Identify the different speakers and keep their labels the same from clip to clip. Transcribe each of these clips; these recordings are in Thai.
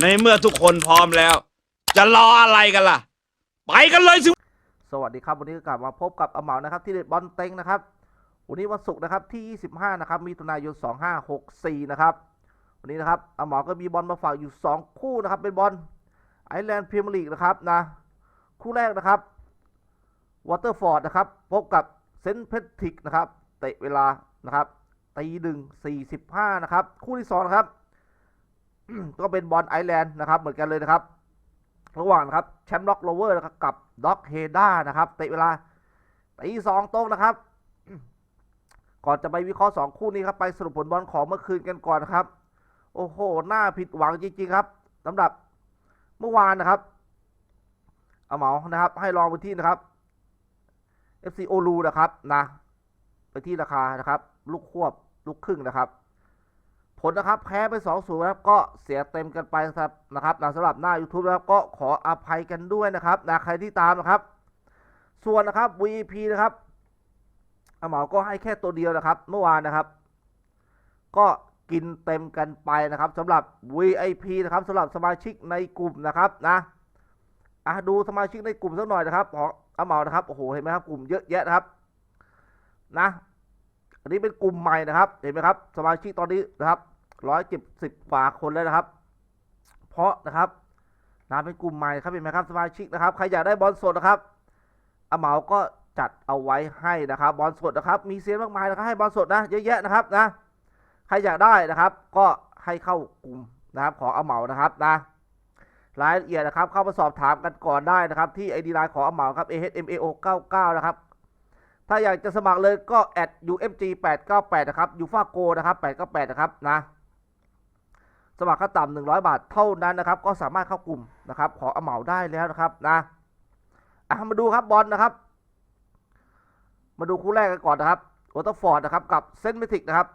Speaker 1: ในเมื่อทุกคนพร้อมแล้ว จะรออะไรกันล่ะ ไปกันเลยสิ
Speaker 2: สวัสดีครับ วันนี้ก็กลับมาพบกับอเหมานะครับ ที่เด็ดบอลเต็งนะครับ วันนี้วันศุกร์นะครับที่ 25 นะครับมิถุนายน 2564 นะครับ วันนี้นะครับอเหมาก็มีบอลมาฝากอยู่ 2 คู่นะครับ เป็นบอลไอแลนด์พรีเมียร์ลีกนะครับนะ คู่แรกนะครับวอเตอร์ฟอร์ดนะครับ พบกับเซนต์เพทิกนะครับ เตะเวลานะครับตีหนึ่งสี่สิบห้านะครับ คู่ที่สองนะครับ ก็เป็นบอลไอแลนด์นะครับเหมือนกันเลยนะครับ ระหว่างครับแชมป์ล็อกโรเวอร์กับด็อกเฮด้านะครับเตะเวลาตีสองตรงนะครับ ก่อนจะไปวิเคราะห์สองคู่นี้ครับไปสรุปผลบอลของเมื่อคืนกันก่อนนะครับ โอ้โหน่าผิดหวังจริงๆครับสำหรับเมื่อวานนะครับเอาเหมานะครับ ให้ลองไปที่นะครับ FC โอลูนะครับนะไปที่ราคานะครับ ลูกควบลูกครึ่งนะครับ ลนะครับแพ้ไป2อศูนย์นะครับก็เสียเต็มกันไปครับนะครับนะสำหรับหน้า YouTube นะครับก็ขออภัยกันด้วยนะครับนะใครที่ตามนะครับ ส่วนนะครับ VP นะครับอาเหมาก็ให้แค่ตัวเดียวนะครับ เมื่อวานนะครับ ก็กินเต็มกันไปนะครับสำหรับ VIP นะครับสำหรับสมาชิกในกลุ่มนะครับนะอะดูสมาชิกในกลุ่มสักหน่อยนะครับของอาเหมานะครับโอ้โหเห็นไหมครับกลุ่มเยอะแยะนะครับนะอันนี้เป็นกลุ่มใหม่นะครับ เห็นไหมครับ สมาชิกตอนนี้นะครับ ร้อยเจ็ดสิบกว่าคนแล้วนะครับ เพราะนะครับนะเป็นกลุ่มใหม่ครับเห็นไหมครับสมาชิกนะครับ ใครอยากได้บอลสดนะครับอาเหมาก็จัดเอาไว้ให้นะครับ บอลสดนะครับ มีเซียนมากมายนะครับให้บอลสดนะเยอะแยะนะครับนะ ใครอยากได้นะครับ ก็ให้เข้ากลุ่มนะครับของอาเหมานะครับนะรายละเอียดนะครับ เข้ามาสอบถามกันก่อนได้นะครับ ที่ ID Line ของอาเหมาครับ ahmao 99นะครับ ถ้าอยากจะสมัครเลยก็ at ufg 898นะครับยูฟาโกนะครับ898นะครับนะ สมัครขั้นต่ำ100บาทเท่านั้นนะครับ ก็สามารถเข้ากลุ่มนะครับ ขอเอาเหมาได้แล้วนะครับนะอะมาดูครับบอลนะครับ มาดูคู่แรกกันก่อนนะครับวอเตอร์ฟอร์ดนะครับ กับเซนต์เมทิกนะครับ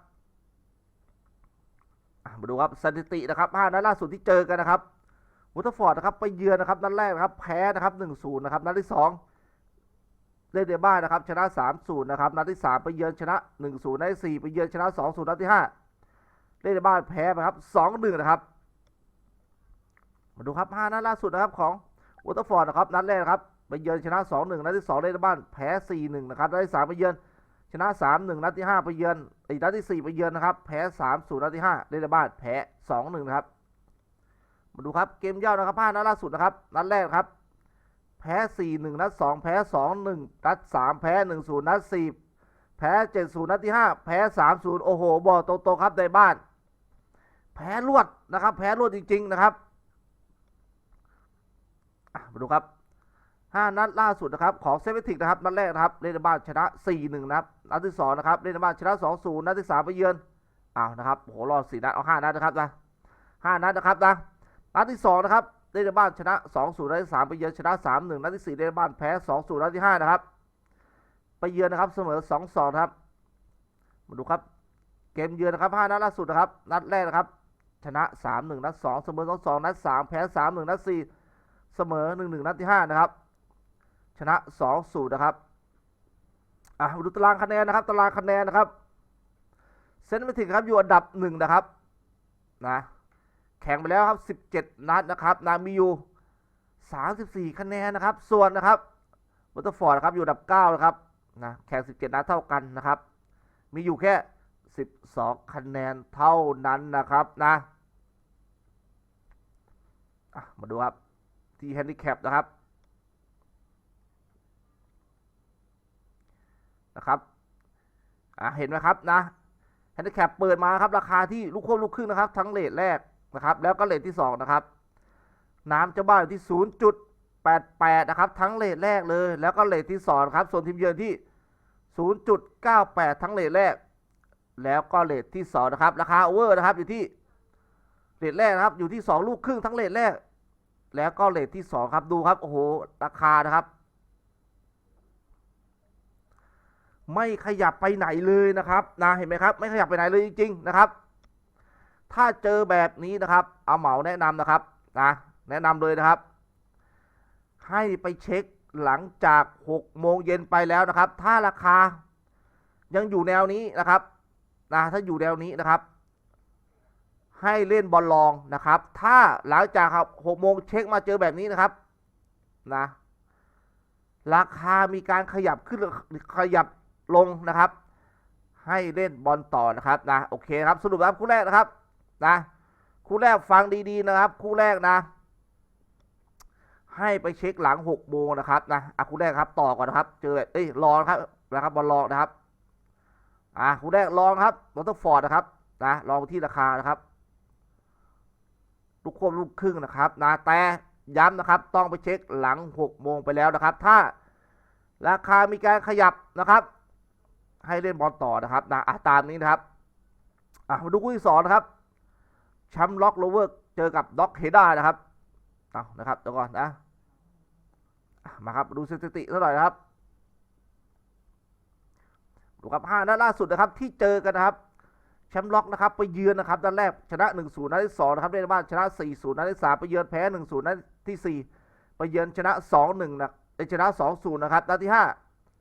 Speaker 2: มาดูครับสถิตินะครับ5นัดล่าสุดที่เจอกันนะครับวอเตอร์ฟอร์ดนะครับไปเยือนนะครับนัดแรกนะครับ แพ้นะครับ1-0นย์นะครับนัดที่2เล่นในบ้านนะครับ ชนะ3-0นย์นะครับนัดที่3ไปเยือนชนะ1-0นัดที่4ไปเยือนชนะ2-0นัดที่5 เล่นในบ้านแพ้ไปครับ2-1นะครับ มาดูครับ5นัดล่าสุดนะครับของวอเตอร์ฟอร์ดนะครับนัดแรกครับไปเยือนชนะ2-1นัดที่2เล่นในบ้านแพ้4-1นะครับนัดที่3ไปเยือนชนะ3-1นัดที่5ไปเยือนอีกนัดที่4ไปเยือนนะครับแพ้3-0นัดที่5เล่นในบ้านแพ้2-1นะครับมาดูครับเกมเย่านะครับ5นัดล่าสุดนะครับนัดแรกครับแพ้4 1นัด2แพ้2 1นัด3แพ้1 0นัด4แพ้7 0นัดที่5แพ้3 0โอ้โห บอกตๆครับในบ้าน แพ้รวดนะครับ แพ้รวดจริง ๆ นะครับมาดูครับ5นัดล่าสุดนะครับของเซเว่นติกนะครับนัดแรกนะครับเล่นในบ้านชนะ 4 1 นะครับนัดที่2นะครับเล่นในบ้านชนะ 2 0 นัดที่3ไปเยือนอ้าวนะครับโอ้โหรอด4นัดเอา5นัดนะครับนะ5นัดนะครับนะนัดที่2นะครับเล่นในบ้านชนะ 2-0 นัดที่3ไปเยือนชนะ 3-1 นัดที่4เล่นในบ้านแพ้ 2-0 นัดที่5นะครับไปเยือนนะครับเสมอ 2-2นะครับมาดูครับเกมเยือนนะครับ5นัดล่าสุดนะครับนัดแรกนะครับ ชนะ 3-1 นัด 2 เสมอ 2-2 นัด 3 แพ้ 3-1 นัด 4 เสมอ 1-1 นัดที่ 5 นะครับ ชนะ2-0นะครับ อะมาดูตารางคะแนนนะครับ ตารางคะแนนนะครับ เซนต์เมทิกครับอยู่อันดับ 1 นะครับ นะ แข่งไปแล้วครับ 17 นัดนะครับ นามีอยู่34 คะแนนนะครับ ส่วนนะครับวอเตอร์ฟอร์ดนะครับอยู่อันดับ 9 นะครับ นะ แข่ง 17 นัดเท่ากันนะครับ มีอยู่แค่ 12 คะแนนเท่านั้นนะครับนะมาดูครับ ที่แฮนดิแคปนะครับนะครับเห็นไหมครับนะแฮนดิแคปเปิดมาครับ ราคาที่ลูกควบลูกครึ่งนะครับ ทั้งเลทแรกนะครับ แล้วก็เลทที่ 2 นะครับ น้ำเจ้าบ้านอยู่ที่ 0.88 นะครับ ทั้งเลทแรกเลย แล้วก็เลทที่ 2 ครับ ส่วนทีมเยือนที่ 0.98 ทั้งเลทแรก แล้วก็เลทที่ 2 นะครับ ราคาโอเวอร์นะครับอยู่ที่เลทแรกนะครับ อยู่ที่ 2 ลูกครึ่งทั้งเลทแรก แล้วก็เลทที่ 2 ครับดูครับ โอ้โห ราคานะครับ ไม่ขยับไปไหนเลยนะครับนะเห็นไหมครับ ไม่ขยับไปไหนเลยจริง ๆ นะครับ ถ้าเจอแบบนี้นะครับ เอาเหมาแนะนำนะครับนะแนะนำเลยนะครับ ให้ไปเช็คหลังจาก6โมงเย็นไปแล้วนะครับ ถ้าราคายังอยู่แนวนี้นะครับ นะถ้าอยู่แนวนี้นะครับ ให้เล่นบอลลองนะครับ ถ้าหลังจากครับหกโมงเช็คมาเจอแบบนี้นะครับนะราคามีการขยับขึ้นขยับลงนะครับ ให้เล่นบอลต่อนะครับนะโอเคครับสรุปแล้วคู่แรกนะครับนะคู่แรกฟังดีๆนะครับ คู่แรกนะ ให้ไปเช็คหลังหกโมงนะครับนะอะคู่แรกครับต่อก่อนนะครับ เจอเอ้ยรอครับนะครับบอลลองนะครับ อะคู่แรกลองครับมอเตอรถฟอร์ดนะครับนะลองที่ราคานะครับลูกควบลูกครึ่งนะครับนะแต่ย้ำนะครับ ต้องไปเช็คหลัง6โมงไปแล้วนะครับ ถ้าราคามีการขยับนะครับ ให้เล่นบอลต่อนะครับนะอะตามนี้นะครับอะมาดูคู่ที่สองนะครับแชมป์ล็อกโลเวอร์เจอกับด็อกเฮด้านะครับเอานะครับเดี๋ยวก่อนนะมาครับดูสถิติเท่าไหร่ครับ ดูครับห้านัดล่าสุดนะครับที่เจอกันนะครับแชมป์ล็อกนะครับไปเยือนนะครับนัดแรกชนะ1-0นัดที่2นะครับเล่นในบ้านชนะ4-0นัดที่3ไปเยือนแพ้1-0นัดที่ 4 ไปเยือนชนะ2-1นะเอ้ยชนะ2-0นย์นะครับนัดที่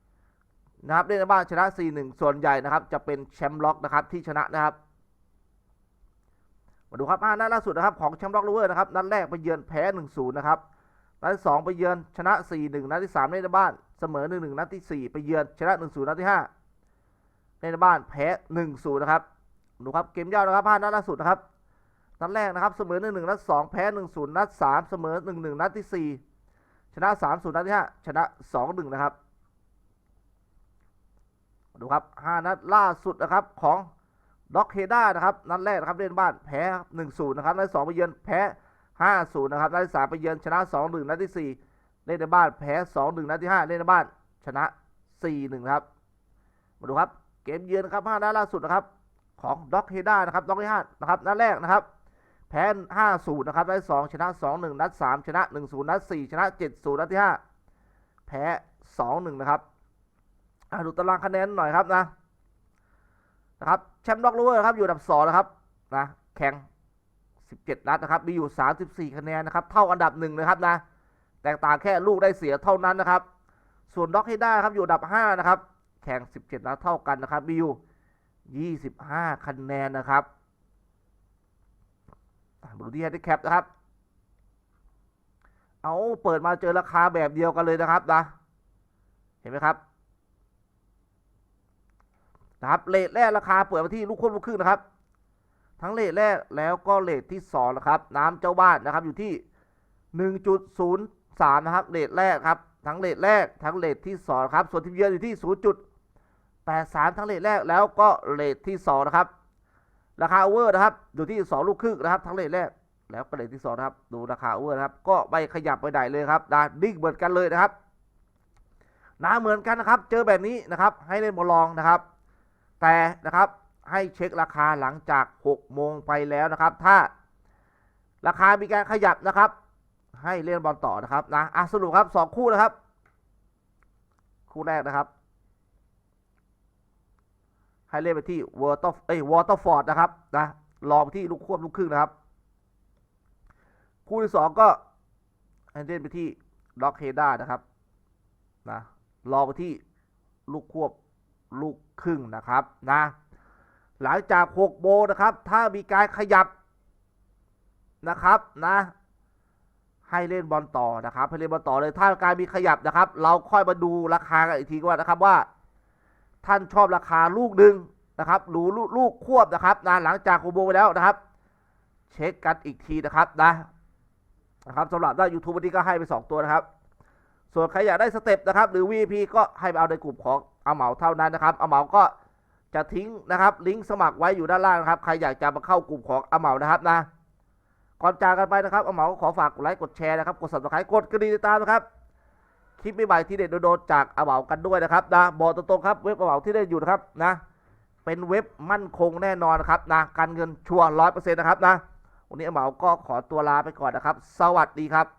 Speaker 2: 5นะครับเล่นในบ้านชนะ4-1ส่วนใหญ่นะครับจะเป็นแชมป์ล็อกนะครับที่ชนะนะครับมาดูครับ5นัดล่าสุดนะครับของแชมป์ล็อกลูเวอร์นะครับนัดแรกไปเยือนแพ้1-0นย์นะครับนัดที่2ไปเยือนชนะ4-1นัดที่3เล่นในบ้านเสมอ1-1นัดที่ 4 ไปเยือนชนะ1-0นัดที่5 ในบ้านแพ้1-0นย์นะครับดูครับเกมยาวนะครับพลาดนัดล่าสุดนะครับนัดแรกนะครับเสมอหนึ่งหนึ่งนัดสองแพ้หนึ่งศูนย์นัดสามเสมอหนึ่งหนึ่งนัดที่สี่ชนะสามศูนย์นัดที่ห้าชนะสองหนึ่งนะครับดูครับห้านัดล่าสุดนะครับของด็อกเฮด้านะครับนัดแรกนะครับเล่นบ้านแพ้หนึ่งศูนย์นะครับนัดสองไปเยือนแพ้ห้าศูนย์นะครับนัดที่สามไปเยือนชนะสองหนึ่งนัดที่สี่เล่นในบ้านแพ้สองหนึ่งนัดที่ห้าเล่นในบ้านชนะสี่หนึ่งครับมาดูครับ เกมเยือนนะครับห้านัดล่าสุดนะครับ ของด็อกเฮด้านะครับด็อกเฮด้านะครับนัดแรกนะครับ แพ้ห้าศูนย์นะครับนัดสองชนะสองหนึ่งนัดสามชนะหนึ่งศูนย์นัดสี่ชนะเจ็ดศูนย์นัดที่ห้าแพ้สองหนึ่งนะครับดูตารางคะแนนหน่อยครับนะนะครับแชมป์ด็อกลูเวอร์ครับอยู่อันดับสองนะครับนะแข่งสิบเจ็ดนัดนะครับ มีอยู่สามสิบสี่คะแนนนะครับ เท่าอันดับหนึ่งนะครับนะ แตกต่างแค่ลูกได้เสียเท่านั้นนะครับ ส่วนด็อกเฮด้าครับอยู่อันดับห้านะครับ แข่งสิบเจ็ดนัดเท่ากันนะครับมีอยู่ยี่สิบห้าคะแนนนะครับอะมาดูที่ handicap นะครับ เอาเปิดมาเจอราคาแบบเดียวกันเลยนะครับนะ เห็นไหมครับ นะครับเลทแรกราคาเปิดมาที่ลูกควบลูกครึ่งนะครับ ทั้งเลทแรกแล้วก็เลทที่สองนะครับ น้ำเจ้าบ้านนะครับอยู่ที่หนึ่งจุดศูนะครับเลทแรกครับ ทั้งเลทแรกทั้งเลทที่สองครับ ส่วนทีมเยือนอยู่ที่ศูนย์จุด 83 ทั้งเลทแรกแล้วก็เลทที่ 2 นะครับ ราคาโอเวอร์นะครับ อยู่ที่ 2 ลูกครึ่งนะครับ ทั้งเลทแรกแล้วก็เลทที่ 2 นะครับ ดูราคาโอเวอร์นะครับ ก็ไม่ขยับไปไหนเลยครับนะนิ่งเหมือนกันเลยนะครับนะเหมือนกันนะครับ เจอแบบนี้นะครับ ให้เล่นบอลลองนะครับ แต่นะครับให้เช็คราคาหลังจาก 6 โมงไปแล้วนะครับ ถ้าราคามีการขยับนะครับ ให้เล่นบอลต่อนะครับนะอะสรุปครับ 2 คู่นะครับ คู่แรกนะครับ ให้เล่นไปที่วอเตอร์เอ้ยวอเตอร์ฟอร์ดนะครับนะลองไปที่ลูกควบลูกครึ่งนะครับ คู่ที่สองก็ให้เล่นไปที่ด็อกเฮด้านะครับนะลองไปที่ลูกควบลูกครึ่งนะครับนะหลังจาก6โมนะครับ ถ้ามีการขยับนะครับนะให้เล่นบอลต่อนะครับให้เล่นบอลต่อเลยถ้าการมีขยับนะครับ เราค่อยมาดูราคากันอีกทีว่านะครับว่า ท่านชอบราคาลูกหนึ่งนะครับหรือลูกลูกควบนะครับนะหลังจากโคโบไปแล้วนะครับ เช็คกันอีกทีนะครับนะนะครับสำหรับได้ YouTube วันนี้ก็ให้ไป 2 ตัวนะครับ ส่วนใครอยากได้สเต็ปนะครับ หรือ VIP ก็ให้ไปเอาในกลุ่มของอาเหมาเท่านั้นนะครับอาเหมาก็จะทิ้งนะครับ ลิงก์สมัครไว้อยู่ด้านล่างนะครับ ใครอยากจะมาเข้ากลุ่มของอาเหมานะครับนะก่อนจากกันไปนะครับอาเหมาก็ขอฝากกดไลค์กดแชร์นะครับ กด subscribe กดกระดิ่งติดตามนะครับ คลิปใหม่ที่เด็ดโดนจากอาเหมากันด้วยนะครับนะบอกตรงๆครับเว็บอาเหมาที่ได้อยู่นะครับนะ เป็นเว็บมั่นคงแน่นอนนะครับนะการเงินชัวร์ร้อยเปอร์เซ็นต์นะครับนะวันนี้อาเหมาก็ขอตัวลาไปก่อนนะครับ สวัสดีครับ